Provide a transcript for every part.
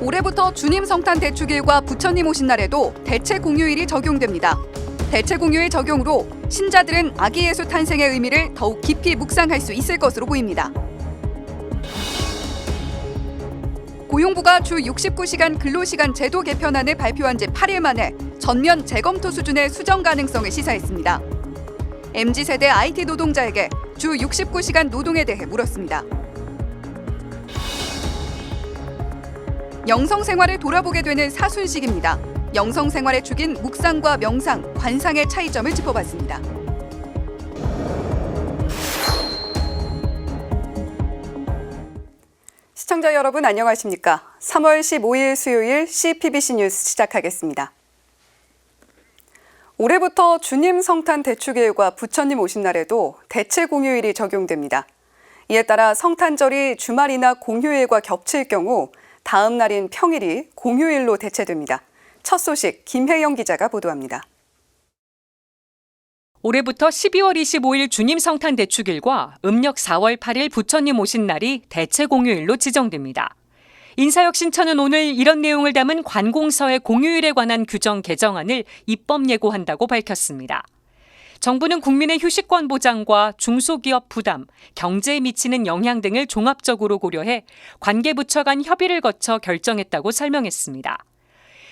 올해부터 주님 성탄 대축일과 부처님 오신 날에도 대체 공휴일이 적용됩니다. 대체 공휴일 적용으로 신자들은 아기 예수 탄생의 의미를 더욱 깊이 묵상할 수 있을 것으로 보입니다. 고용부가 주 69시간 근로시간 제도 개편안을 발표한 지 8일 만에 전면 재검토 수준의 수정 가능성을 시사했습니다. MZ세대 IT 노동자에게 주 69시간 노동에 대해 물었습니다. 영성 생활을 돌아보게 되는 사순식입니다. 영성 생활의 축인 묵상과 명상, 관상의 차이점을 짚어봤습니다. 시청자 여러분 안녕하십니까? 3월 15일 수요일 CPBC 뉴스 시작하겠습니다. 올해부터 주님 성탄 대축일과 부처님 오신 날에도 대체 공휴일이 적용됩니다. 이에 따라 성탄절이 주말이나 공휴일과 겹칠 경우 다음 날인 평일이 공휴일로 대체됩니다. 첫 소식 김혜영 기자가 보도합니다. 올해부터 12월 25일 주님 성탄 대축일과 음력 4월 8일 부처님 오신 날이 대체 공휴일로 지정됩니다. 인사혁신처는 오늘 이런 내용을 담은 관공서의 공휴일에 관한 규정 개정안을 입법 예고한다고 밝혔습니다. 정부는 국민의 휴식권 보장과 중소기업 부담, 경제에 미치는 영향 등을 종합적으로 고려해 관계부처 간 협의를 거쳐 결정했다고 설명했습니다.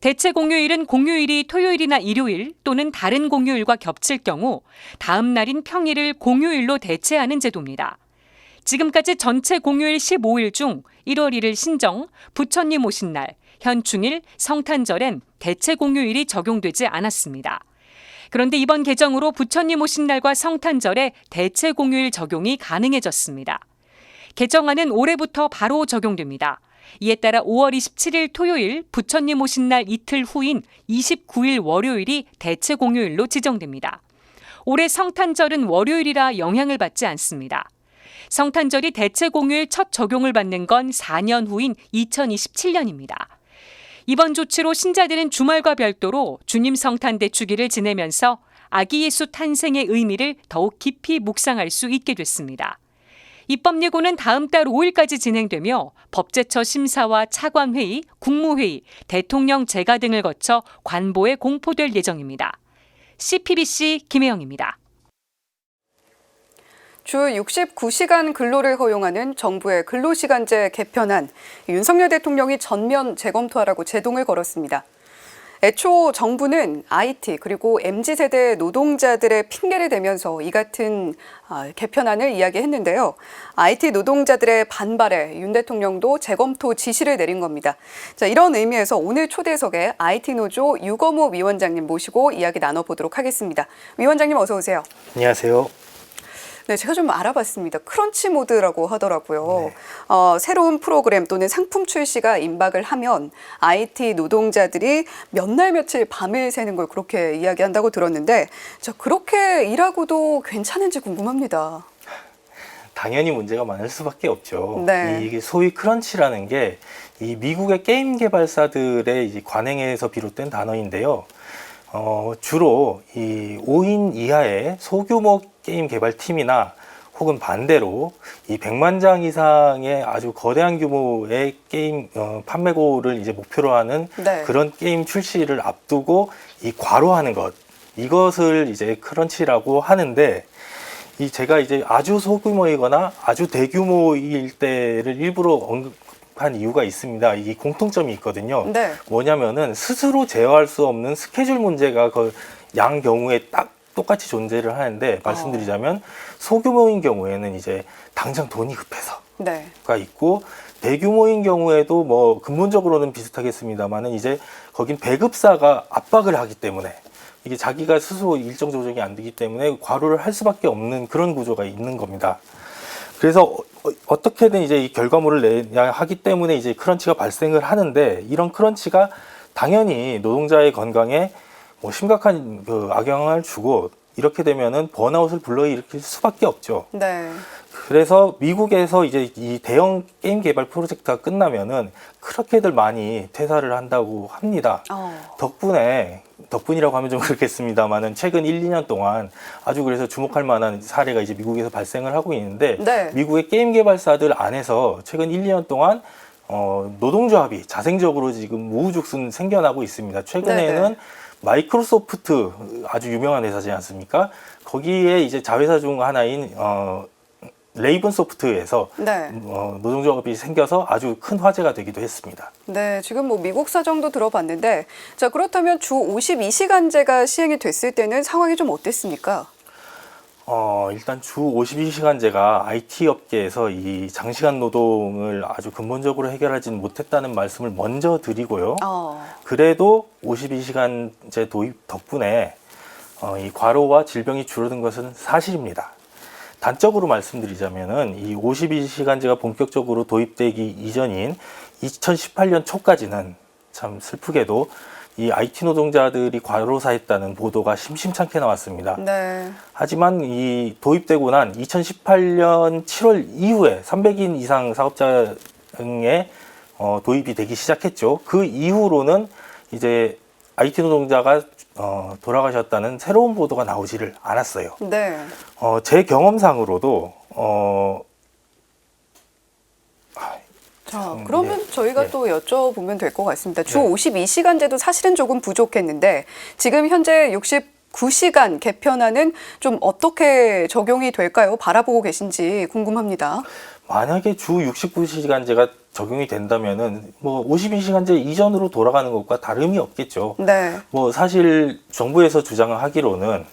대체 공휴일은 공휴일이 토요일이나 일요일 또는 다른 공휴일과 겹칠 경우 다음 날인 평일을 공휴일로 대체하는 제도입니다. 지금까지 전체 공휴일 15일 중 1월 1일 신정, 부처님 오신 날, 현충일, 성탄절엔 대체 공휴일이 적용되지 않았습니다. 그런데 이번 개정으로 부처님 오신 날과 성탄절에 대체 공휴일 적용이 가능해졌습니다. 개정안은 올해부터 바로 적용됩니다. 이에 따라 5월 27일 토요일 부처님 오신 날 이틀 후인 29일 월요일이 대체 공휴일로 지정됩니다. 올해 성탄절은 월요일이라 영향을 받지 않습니다. 성탄절이 대체 공휴일 첫 적용을 받는 건 4년 후인 2027년입니다. 이번 조치로 신자들은 주말과 별도로 주님 성탄 대축일을 지내면서 아기 예수 탄생의 의미를 더욱 깊이 묵상할 수 있게 됐습니다. 입법 예고는 다음 달 5일까지 진행되며 법제처 심사와 차관회의, 국무회의, 대통령 재가 등을 거쳐 관보에 공포될 예정입니다. CPBC 김혜영입니다. 주 69시간 근로를 허용하는 정부의 근로시간제 개편안 윤석열 대통령이 전면 재검토하라고 제동을 걸었습니다. 애초 정부는 IT 그리고 MZ세대 노동자들의 핑계를 대면서 이 같은 아, 개편안을 이야기했는데요. IT 노동자들의 반발에 윤 대통령도 재검토 지시를 내린 겁니다. 자, 이런 의미에서 오늘 초대석에 IT 노조 유거무 위원장님 모시고 이야기 나눠보도록 하겠습니다. 위원장님 어서 오세요. 안녕하세요. 네, 제가 좀 알아봤습니다. 크런치 모드라고 하더라고요. 네. 어, 새로운 프로그램 또는 상품 출시가 임박을 하면 IT 노동자들이 몇 날 며칠 밤을 새는 걸 그렇게 이야기한다고 들었는데 저 그렇게 일하고도 괜찮은지 궁금합니다. 당연히 문제가 많을 수밖에 없죠. 네. 이게 소위 크런치라는 게 이 미국의 게임 개발사들의 관행에서 비롯된 단어인데요. 어, 주로 이 5인 이하의 소규모 게임 개발팀이나 혹은 반대로 이 100만 장 이상의 아주 거대한 규모의 게임 어, 판매고를 이제 목표로 하는 네. 그런 게임 출시를 앞두고 이 과로하는 것 이것을 이제 크런치라고 하는데 이 제가 이제 아주 소규모이거나 아주 대규모일 때를 일부러 언급 한 이유가 있습니다. 이 공통점이 있거든요. 네. 뭐냐면은 스스로 제어할 수 없는 스케줄 문제가 그 양 경우에 딱 똑같이 존재를 하는데 말씀드리자면 소규모인 경우에는 이제 당장 돈이 급해서 네. 가 있고 대규모인 경우에도 뭐 근본적으로는 비슷하겠습니다만은 이제 거긴 배급사가 압박을 하기 때문에 이게 자기가 스스로 일정 조정이 안 되기 때문에 과로를 할 수밖에 없는 그런 구조가 있는 겁니다. 그래서 어, 떻게든 이제 이 결과물을 내야 하기 때문에 이제 크런치가 발생을 하는데 이런 크런치가 당연히 노동자의 건강에 뭐 심각한 그 악영향을 주고 이렇게 되면은 번아웃을 불러일으킬 수밖에 없죠. 네. 그래서 미국에서 이제 이 대형 게임 개발 프로젝트가 끝나면은 그렇게들 많이 퇴사를 한다고 합니다. 어. 덕분에 덕분이라고 하면 좀 그렇겠습니다만은 최근 1, 2년 동안 아주 그래서 주목할 만한 사례가 이제 미국에서 발생을 하고 있는데 네. 미국의 게임 개발사들 안에서 최근 1, 2년 동안 어, 노동조합이 자생적으로 지금 우후죽순 생겨나고 있습니다. 최근에는 네네. 마이크로소프트 아주 유명한 회사지 않습니까? 거기에 이제 자회사 중 하나인 어, 레이븐 소프트에서 네. 어, 노동 조합이 생겨서 아주 큰 화제가 되기도 했습니다. 네, 지금 뭐 미국 사정도 들어봤는데, 자, 그렇다면 주 52시간제가 시행이 됐을 때는 상황이 좀 어땠습니까? 어, 일단 주 52시간제가 IT 업계에서 이 장시간 노동을 아주 근본적으로 해결하지는 못했다는 말씀을 먼저 드리고요. 어, 그래도 52시간제 도입 덕분에 어, 이 과로와 질병이 줄어든 것은 사실입니다. 단적으로 말씀드리자면은 이 52시간제가 본격적으로 도입되기 이전인 2018년 초까지는 참 슬프게도 이 IT 노동자들이 과로사했다는 보도가 심심찮게 나왔습니다. 네. 하지만 이 도입되고 난 2018년 7월 이후에 300인 이상 사업자에 어, 도입이 되기 시작했죠. 그 이후로는 이제 IT 노동자가 어, 돌아가셨다는 새로운 보도가 나오지를 않았어요. 네. 어, 제 경험상으로도 어, 자, 음, 그러면 네. 저희가 네. 또 여쭤보면 될 것 같습니다. 주 네. 52시간제도 사실은 조금 부족했는데 지금 현재 69시간 개편안은 좀 어떻게 적용이 될까요? 바라보고 계신지 궁금합니다. 만약에 주 69시간제가 적용이 된다면은 뭐 52시간제 이전으로 돌아가는 것과 다름이 없겠죠. 네. 뭐 사실 정부에서 주장을 하기로는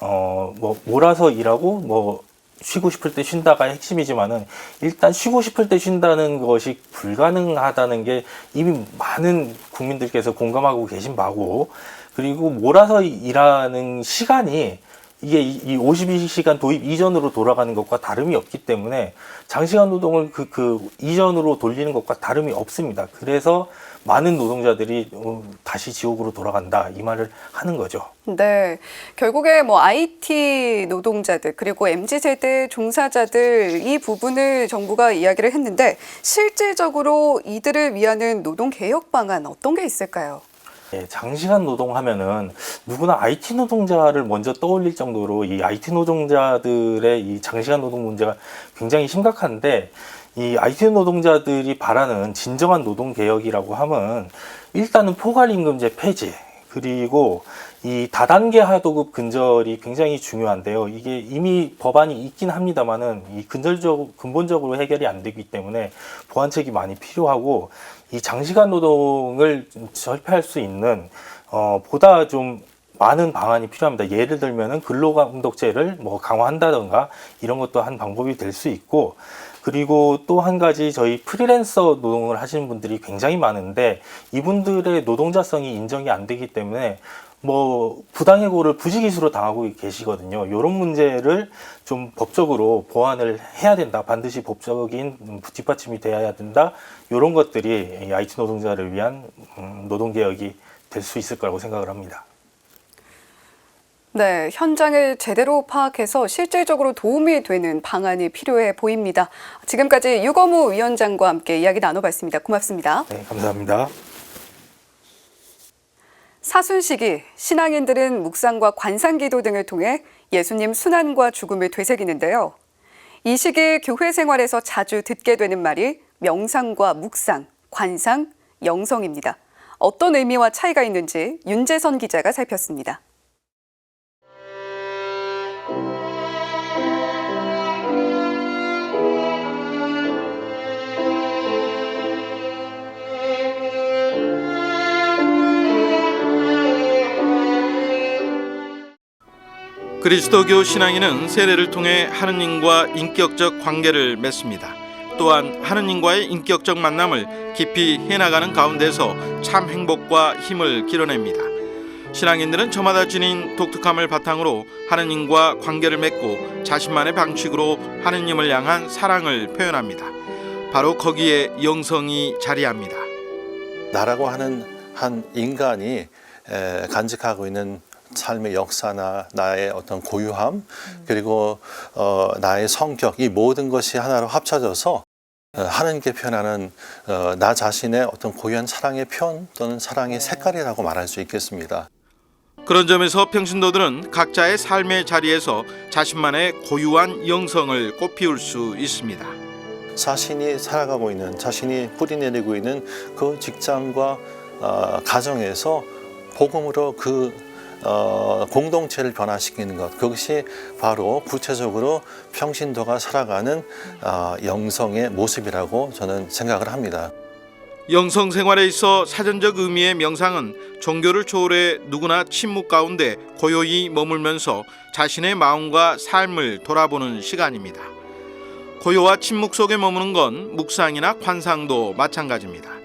어 뭐 몰아서 일하고 뭐 쉬고 싶을 때 쉰다가 핵심이지만은 일단 쉬고 싶을 때 쉰다는 것이 불가능하다는 게 이미 많은 국민들께서 공감하고 계신 바고 그리고 몰아서 일하는 시간이 이게 이- 이 52시간 도입 이전으로 돌아가는 것과 다름이 없기 때문에 장시간 노동을 그, 그 이전으로 돌리는 것과 다름이 없습니다. 그래서 많은 노동자들이 어, 다시 지옥으로 돌아간다 이 말을 하는 거죠. 네. 결국에 뭐 IT 노동자들 그리고 MZ 세대 종사자들 이 부분을 정부가 이야기를 했는데 실질적으로 이들을 위하는 노동 개혁 방안 어떤 게 있을까요? 예, 장시간 노동하면은 누구나 IT 노동자를 먼저 떠올릴 정도로 이 IT 노동자들의 이 장시간 노동 문제가 굉장히 심각한데 이 IT 노동자들이 바라는 진정한 노동 개혁이라고 하면 일단은 포괄 임금제 폐지 그리고 이 다단계 하도급 근절이 굉장히 중요한데요. 이게 이미 법안이 있긴 합니다만은 이 근절적 근본적으로 해결이 안 되기 때문에 보완책이 많이 필요하고 이 장시간 노동을 절폐할 수 있는 어 보다 좀 많은 방안이 필요합니다. 예를 들면은 근로감독제를 뭐 강화한다던가 이런 것도 한 방법이 될 수 있고 그리고 또 한 가지 저희 프리랜서 노동을 하시는 분들이 굉장히 많은데 이분들의 노동자성이 인정이 안 되기 때문에 뭐 부당해고를 부지기수로 당하고 계시거든요. 이런 문제를 좀 법적으로 보완을 해야 된다. 반드시 법적인 뒷받침이 돼야 된다. 이런 것들이 이 IT 노동자를 위한 음, 노동 개혁이 될 수 있을 거라고 생각을 합니다. 네, 현장을 제대로 파악해서 실질적으로 도움이 되는 방안이 필요해 보입니다. 지금까지 유거무 위원장과 함께 이야기 나눠봤습니다. 고맙습니다. 네, 감사합니다. 사순시기 신앙인들은 묵상과 관상기도 등을 통해 예수님 순환과 죽음을 되새기는데요. 이 시기 교회 생활에서 자주 듣게 되는 말이 명상과 묵상, 관상, 영성입니다. 어떤 의미와 차이가 있는지 윤재선 기자가 살폈습니다. 그리스도교 신앙인은 세례를 통해 하느님과 인격적 관계를 맺습니다. 또한 하느님과의 인격적 만남을 깊이 해나가는 가운데서 참 행복과 힘을 길어냅니다. 신앙인들은 저마다 지닌 독특함을 바탕으로 하느님과 관계를 맺고 자신만의 방식으로 하느님을 향한 사랑을 표현합니다. 바로 거기에 영성이 자리합니다. 나라고 하는 한 인간이 에, 간직하고 있는 삶의 역사나 나의 어떤 고유함 그리고 어, 나의 성격 이 모든 것이 하나로 합쳐져서 어, 하나님께 표현하는 어, 나 자신의 어떤 고유한 사랑의 표현 또는 사랑의 색깔이라고 말할 수 있겠습니다. 그런 점에서 평신도들은 각자의 삶의 자리에서 자신만의 고유한 영성을 꽃피울 수 있습니다. 자신이 살아가고 있는 자신이 뿌리내리고 있는 그 직장과 어, 가정에서 복음으로 그 어, 공동체를 변화시키는 것 그것이 바로 구체적으로 평신도가 살아가는 어, 영성의 모습이라고 저는 생각을 합니다. 영성 생활에 있어 사전적 의미의 명상은 종교를 초월해 누구나 침묵 가운데 고요히 머물면서 자신의 마음과 삶을 돌아보는 시간입니다. 고요와 침묵 속에 머무는 건 묵상이나 관상도 마찬가지입니다.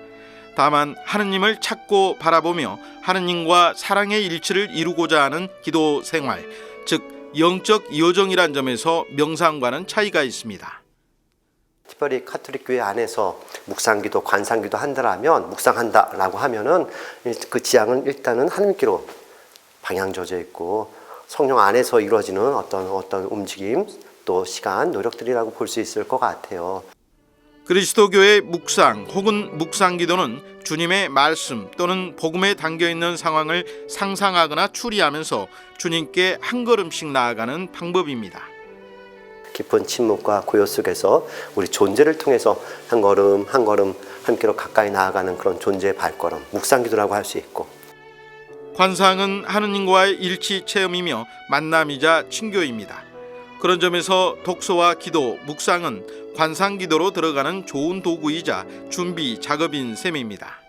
다만 하느님을 찾고 바라보며 하느님과 사랑의 일치를 이루고자 하는 기도 생활, 즉 영적 요정이란 점에서 명상과는 차이가 있습니다. 특별히 카톨릭 교회 안에서 묵상기도, 관상기도 한다라면 묵상한다라고 하면은 그 지향은 일단은 하나님께로 방향 져져 있고 성령 안에서 이루어지는 어떤 어떤 움직임 또 시간 노력들이라고 볼 수 있을 것 같아요. 그리스도교의 묵상 혹은 묵상 기도는 주님의 말씀 또는 복음에 담겨 있는 상황을 상상하거나 추리하면서 주님께 한 걸음씩 나아가는 방법입니다. 깊은 침묵과 고요 속에서 우리 존재를 통해서 한 걸음 한 걸음 함께로 가까이 나아가는 그런 존재의 발걸음 묵상 기도라고 할 수 있고 관상은 하느님과의 일치 체험이며 만남이자 친교입니다. 그런 점에서 독서와 기도, 묵상은 관상 기도로 들어가는 좋은 도구이자 준비 작업인 셈입니다.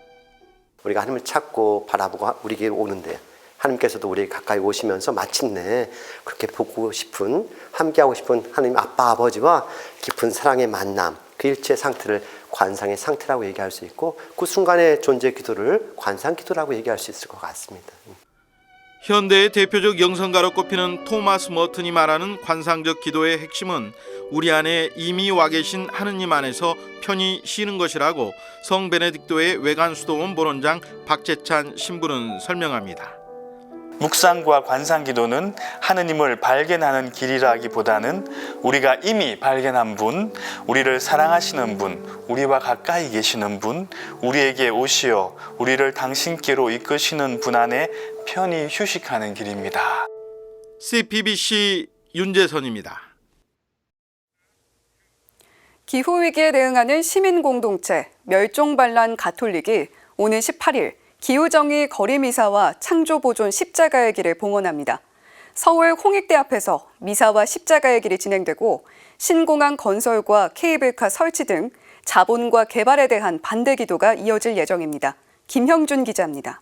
우리가 하나님을 찾고 바라보고 우리에게 오는데 하나님께서도 우리에게 가까이 오시면서 마침내 그렇게 보고 싶은 함께하고 싶은 하나님 아빠 아버지와 깊은 사랑의 만남 그 일체 상태를 관상의 상태라고 얘기할 수 있고 그 순간의 존재 기도를 관상 기도라고 얘기할 수 있을 것 같습니다. 현대의 대표적 영성가로 꼽히는 토마스 머튼이 말하는 관상적 기도의 핵심은 우리 안에 이미 와 계신 하느님 안에서 편히 쉬는 것이라고 성 베네딕토의 외관 수도원 본원장 박재찬 신부는 설명합니다. 묵상과 관상 기도는 하느님을 발견하는 길이라기보다는 우리가 이미 발견한 분, 우리를 사랑하시는 분, 우리와 가까이 계시는 분, 우리에게 오시어 우리를 당신께로 이끄시는 분 안에 편히 휴식하는 길입니다. CPBC 윤재선입니다. 기후 위기에 대응하는 시민 공동체 멸종반란 가톨릭이 오는 18일 기후정의 거리 미사와 창조 보존 십자가의 길을 봉헌합니다. 서울 홍익대 앞에서 미사와 십자가의 길이 진행되고 신공항 건설과 케이블카 설치 등 자본과 개발에 대한 반대 기도가 이어질 예정입니다. 김형준 기자입니다.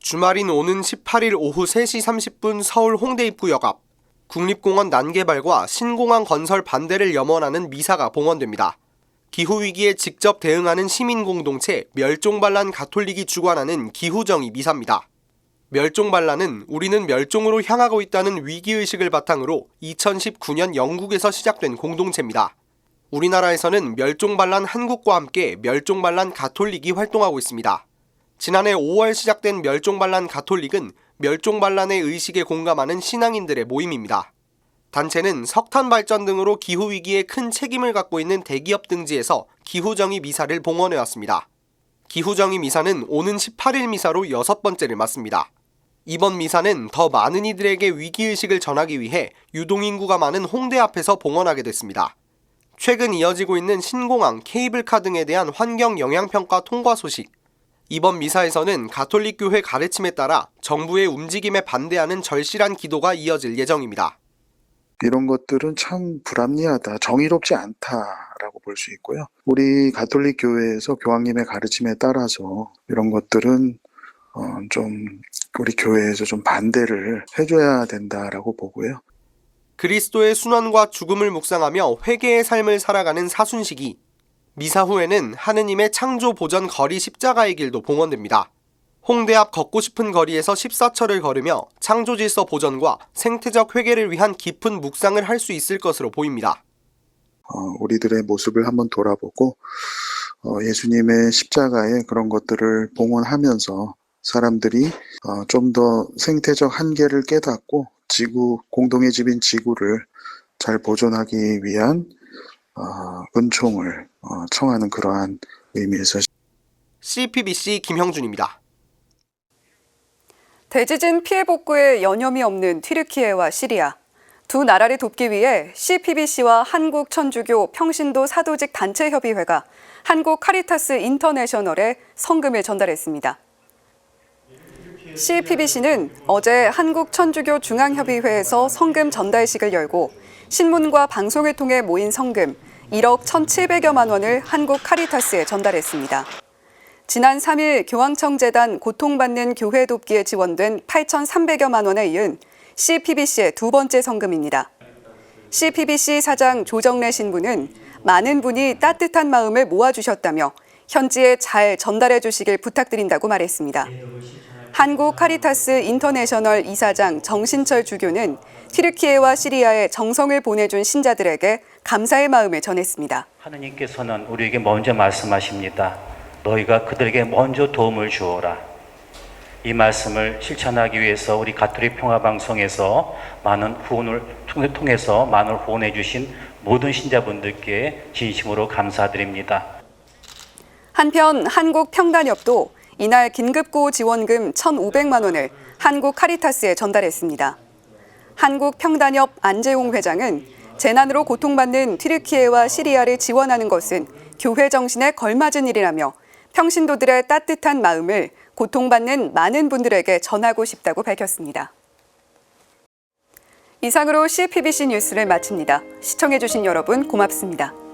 주말인 오는 18일 오후 3시 30분 서울 홍대 입구역 앞 국립공원 난개발과 신공항 건설 반대를 염원하는 미사가 봉헌됩니다. 기후위기에 직접 대응하는 시민공동체 멸종반란 가톨릭이 주관하는 기후정의 미사입니다. 멸종반란은 우리는 멸종으로 향하고 있다는 위기의식을 바탕으로 2019년 영국에서 시작된 공동체입니다. 우리나라에서는 멸종반란 한국과 함께 멸종반란 가톨릭이 활동하고 있습니다. 지난해 5월 시작된 멸종반란 가톨릭은 멸종반란의 의식에 공감하는 신앙인들의 모임입니다. 단체는 석탄 발전 등으로 기후 위기에 큰 책임을 갖고 있는 대기업 등지에서 기후정의 미사를 봉헌해 왔습니다. 기후정의 미사는 오는 18일 미사로 여섯 번째를 맞습니다. 이번 미사는 더 많은 이들에게 위기의식을 전하기 위해 유동인구가 많은 홍대 앞에서 봉헌하게 됐습니다. 최근 이어지고 있는 신공항, 케이블카 등에 대한 환경 영향평가 통과 소식, 이번 미사에서는 가톨릭 교회 가르침에 따라 정부의 움직임에 반대하는 절실한 기도가 이어질 예정입니다. 이런 것들은 참 불합리하다, 정의롭지 않다라고 볼 수 있고요. 우리 가톨릭 교회에서 교황님의 가르침에 따라서 이런 것들은 어, 좀 우리 교회에서 좀 반대를 해줘야 된다라고 보고요. 그리스도의 순환과 죽음을 묵상하며 회개의 삶을 살아가는 사순식이 미사 후에는 하느님의 창조 보전 거리 십자가의 길도 봉헌됩니다. 홍대 앞 걷고 싶은 거리에서 14철을 걸으며 창조 질서 보전과 생태적 회개를 위한 깊은 묵상을 할 수 있을 것으로 보입니다. 어, 우리들의 모습을 한번 돌아보고 어, 예수님의 십자가의 그런 것들을 봉헌하면서 사람들이 어, 좀 더 생태적 한계를 깨닫고 지구 공동의 집인 지구를 잘 보존하기 위한 어, 은총을 어, 청하는 그러한 의미에서 CPBC 김형준입니다. 대지진 피해 복구에 여념이 없는 튀르키예와 시리아. 두 나라를 돕기 위해 CPBC와 한국 천주교 평신도 사도직 단체 협의회가 한국 카리타스 인터내셔널에 성금을 전달했습니다. CPBC는 어제 한국 천주교 중앙협의회에서 성금 전달식을 열고 신문과 방송을 통해 모인 성금 1억 1,700여만 원을 한국 카리타스에 전달했습니다. 지난 3일 교황청재단 고통받는 교회 돕기에 지원된 8,300여만 원에 이은 CPBC의 두 번째 성금입니다. CPBC 사장 조정래 신부는 많은 분이 따뜻한 마음을 모아주셨다며 현지에 잘 전달해 주시길 부탁드린다고 말했습니다. 한국 카리타스 인터내셔널 이사장 정신철 주교는 튀르키예와 시리아에 정성을 보내준 신자들에게 감사의 마음을 전했습니다. 하느님께서는 우리에게 먼저 말씀하십니다. 너희가 그들에게 먼저 도움을 주어라. 이 말씀을 실천하기 위해서 우리 가톨릭 평화방송에서 많은 후원을 통해- 통해서 많은 후원해 주신 모든 신자분들께 진심으로 감사드립니다. 한편 한국평단협도 이날 긴급구호 지원금 1,500만 원을 한국 카리타스에 전달했습니다. 한국평단협 안재홍 회장은 재난으로 고통받는 튀르키예와 시리아를 지원하는 것은 교회 정신에 걸맞은 일이라며 평신도들의 따뜻한 마음을 고통받는 많은 분들에게 전하고 싶다고 밝혔습니다. 이상으로 CPBC 뉴스를 마칩니다. 시청해주신 여러분 고맙습니다.